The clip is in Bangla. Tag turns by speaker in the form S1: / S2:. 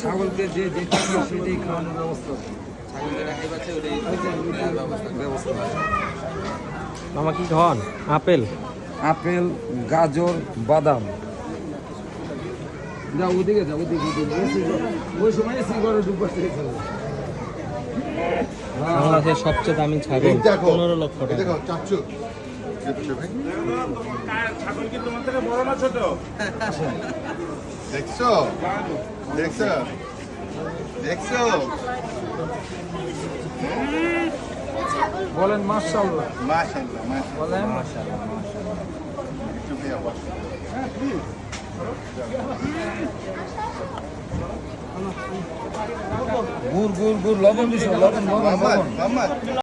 S1: ছাগলকে যে যে সেটাই খাওয়ানোর ব্যবস্থা
S2: মামা কি খাওয়ান? আপেল?
S1: আপেল গাজর বাদাম। যা ওদিকে যা ওদিকে ওই সময় এসি ঘরে ঢুকবার
S2: বাংলাদেশের সবচেয়ে দামি ছাগল
S3: দেখো
S2: পনেরো লক্ষ টাকা।
S3: দেখো দেখছ দেখছ? দেখছ? দেখছ?
S1: বলেন মার্শাল্লাহ
S3: মাশাআল্লাহ মাশাআল্লাহ।
S1: বলেন।
S3: একটু ভাইয়া বস।
S1: গুড় গুড় গুড় লবণ দিছ লবণ লবণ লবণ।